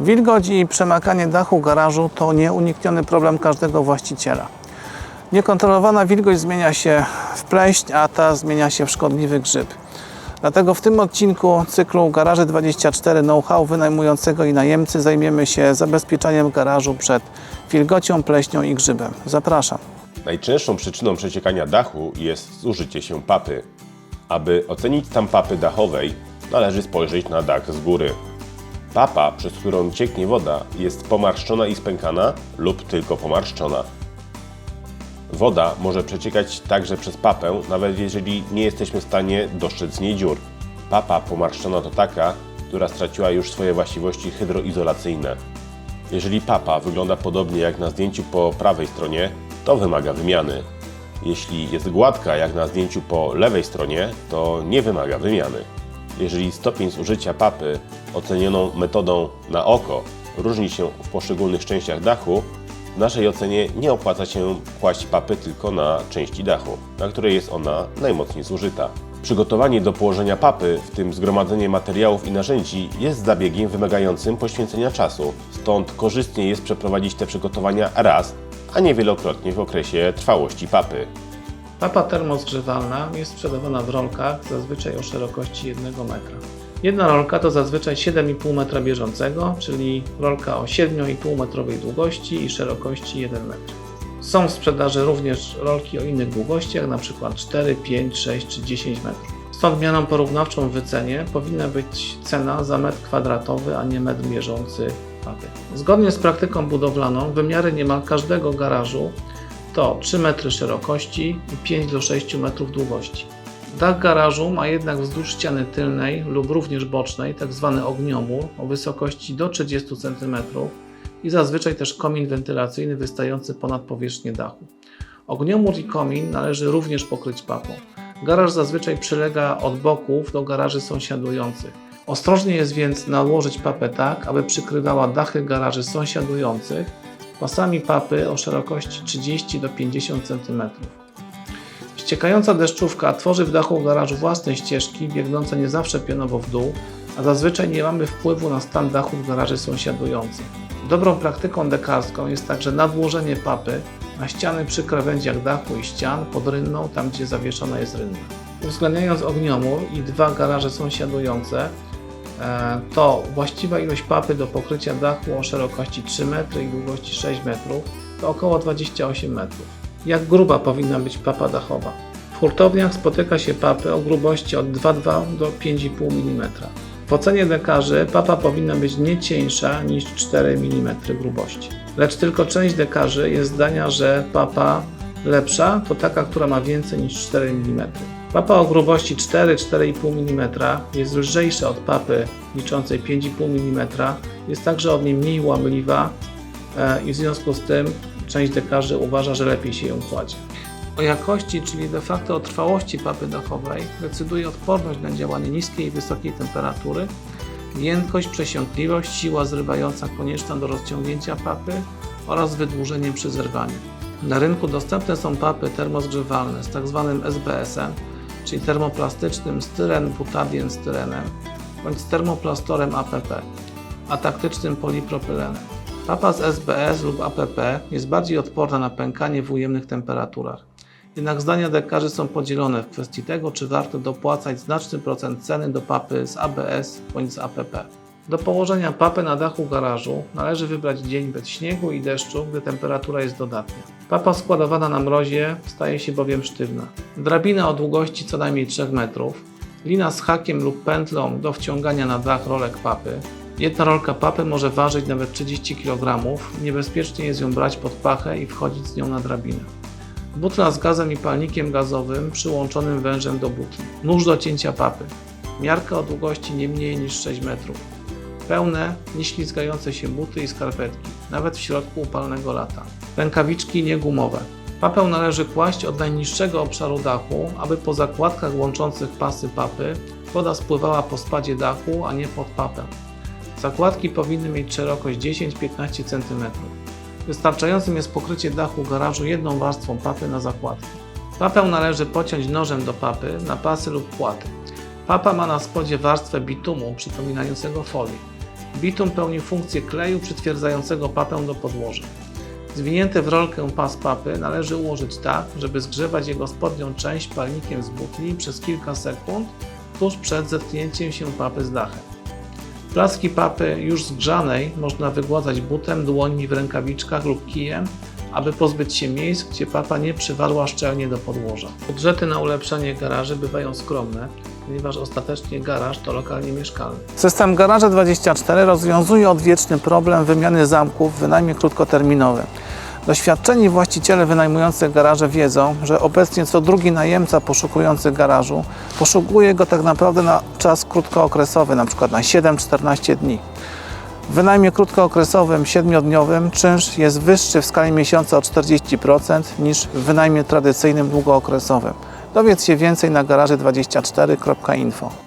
Wilgoć i przemakanie dachu garażu to nieunikniony problem każdego właściciela. Niekontrolowana wilgoć zmienia się w pleśń, a ta zmienia się w szkodliwy grzyb. Dlatego w tym odcinku cyklu Garaże 24 Know-how wynajmującego i najemcy zajmiemy się zabezpieczaniem garażu przed wilgocią, pleśnią i grzybem. Zapraszam. Najczęstszą przyczyną przeciekania dachu jest zużycie się papy. Aby ocenić stan papy dachowej, należy spojrzeć na dach z góry. Papa, przez którą cieknie woda, jest pomarszczona i spękana lub tylko pomarszczona. Woda może przeciekać także przez papę, nawet jeżeli nie jesteśmy w stanie dostrzec z niej dziur. Papa pomarszczona to taka, która straciła już swoje właściwości hydroizolacyjne. Jeżeli papa wygląda podobnie jak na zdjęciu po prawej stronie, to wymaga wymiany. Jeśli jest gładka jak na zdjęciu po lewej stronie, to nie wymaga wymiany. Jeżeli stopień zużycia papy ocenioną metodą na oko różni się w poszczególnych częściach dachu, w naszej ocenie nie opłaca się kłaść papy tylko na części dachu, na której jest ona najmocniej zużyta. Przygotowanie do położenia papy, w tym zgromadzenie materiałów i narzędzi, jest zabiegiem wymagającym poświęcenia czasu. Stąd korzystnie jest przeprowadzić te przygotowania raz, a nie wielokrotnie w okresie trwałości papy. Papa termozgrzewalna jest sprzedawana w rolkach, zazwyczaj o szerokości 1 metra. Jedna rolka to zazwyczaj 7,5 metra bieżącego, czyli rolka o 7,5 metrowej długości i szerokości 1 metr. Są w sprzedaży również rolki o innych długościach, np. 4, 5, 6 czy 10 metrów. Stąd mianą porównawczą w wycenie powinna być cena za metr kwadratowy, a nie metr bieżący papy. Zgodnie z praktyką budowlaną wymiary niemal każdego garażu to 3 metry szerokości i 5 do 6 metrów długości. Dach garażu ma jednak wzdłuż ściany tylnej lub również bocznej tzw. ogniomór o wysokości do 30 cm i zazwyczaj też komin wentylacyjny wystający ponad powierzchnię dachu. Ogniomór i komin należy również pokryć papą. Garaż zazwyczaj przylega od boków do garaży sąsiadujących. Ostrożnie jest więc nałożyć papę tak, aby przykrywała dachy garaży sąsiadujących pasami papy o szerokości 30 do 50 cm. Ściekająca deszczówka tworzy w dachu garażu własne ścieżki biegnące nie zawsze pionowo w dół, a zazwyczaj nie mamy wpływu na stan dachów garaży sąsiadujących. Dobrą praktyką dekarską jest także nadłożenie papy na ściany przy krawędziach dachu i ścian pod rynną, tam gdzie zawieszona jest rynna. Uwzględniając ogniomór i dwa garaże sąsiadujące, to właściwa ilość papy do pokrycia dachu o szerokości 3 metry i długości 6 metrów to około 28 metrów. Jak gruba powinna być papa dachowa? W hurtowniach spotyka się papy o grubości od 2,2 do 5,5 mm. W ocenie dekarzy papa powinna być nie cieńsza niż 4 mm grubości. Lecz tylko część dekarzy jest zdania, że papa lepsza to taka, która ma więcej niż 4 mm. Papa o grubości 4-4,5 mm jest lżejsza od papy liczącej 5,5 mm, jest także od niej mniej łamliwa e, i w związku z tym część dekarzy uważa, że lepiej się ją kładzie. O jakości, czyli de facto o trwałości papy dachowej decyduje odporność na działanie niskiej i wysokiej temperatury, miękkość, przesiąkliwość, siła zrywająca konieczna do rozciągnięcia papy oraz wydłużenie przy zerwaniu. Na rynku dostępne są papy termozgrzewalne z tzw. SBS-em, czyli termoplastycznym styren butadien styrenem bądź termoplastorem APP, a taktycznym polipropylenem. Papa z SBS lub APP jest bardziej odporna na pękanie w ujemnych temperaturach. Jednak zdania dekarzy są podzielone w kwestii tego, czy warto dopłacać znaczny procent ceny do papy z ABS bądź z APP. Do położenia papy na dachu garażu należy wybrać dzień bez śniegu i deszczu, gdy temperatura jest dodatnia. Papa składowana na mrozie staje się bowiem sztywna. Drabina o długości co najmniej 3 metrów, lina z hakiem lub pętlą do wciągania na dach rolek papy. Jedna rolka papy może ważyć nawet 30 kg. Niebezpiecznie jest ją brać pod pachę i wchodzić z nią na drabinę. Butla z gazem i palnikiem gazowym przyłączonym wężem do butli. Nóż do cięcia papy. Miarka o długości nie mniej niż 6 metrów. Pełne, nieślizgające się buty i skarpetki, nawet w środku upalnego lata. Rękawiczki niegumowe. Papę należy kłaść od najniższego obszaru dachu, aby po zakładkach łączących pasy papy woda spływała po spadzie dachu, a nie pod papę. Zakładki powinny mieć szerokość 10-15 cm. Wystarczającym jest pokrycie dachu garażu jedną warstwą papy na zakładki. Papę należy pociąć nożem do papy na pasy lub płaty. Papa ma na spodzie warstwę bitumu przypominającego folię. Bitum pełni funkcję kleju przytwierdzającego papę do podłoża. Zwinięty w rolkę pas papy należy ułożyć tak, żeby zgrzewać jego spodnią część palnikiem z butli przez kilka sekund tuż przed zetknięciem się papy z dachem. Placki papy już zgrzanej można wygładzać butem, dłońmi w rękawiczkach lub kijem, aby pozbyć się miejsc, gdzie papa nie przywarła szczelnie do podłoża. Budżety na ulepszenie garaży bywają skromne, ponieważ ostatecznie garaż to lokal niemieszkalny. System Garaże 24 rozwiązuje odwieczny problem wymiany zamków w wynajmie krótkoterminowym. Doświadczeni właściciele wynajmujący garaże wiedzą, że obecnie co drugi najemca poszukujący garażu poszukuje go tak naprawdę na czas krótkookresowy, np. na 7-14 dni. W wynajmie krótkookresowym, 7-dniowym czynsz jest wyższy w skali miesiąca o 40% niż w wynajmie tradycyjnym długookresowym. Dowiedz się więcej na garaże24.info.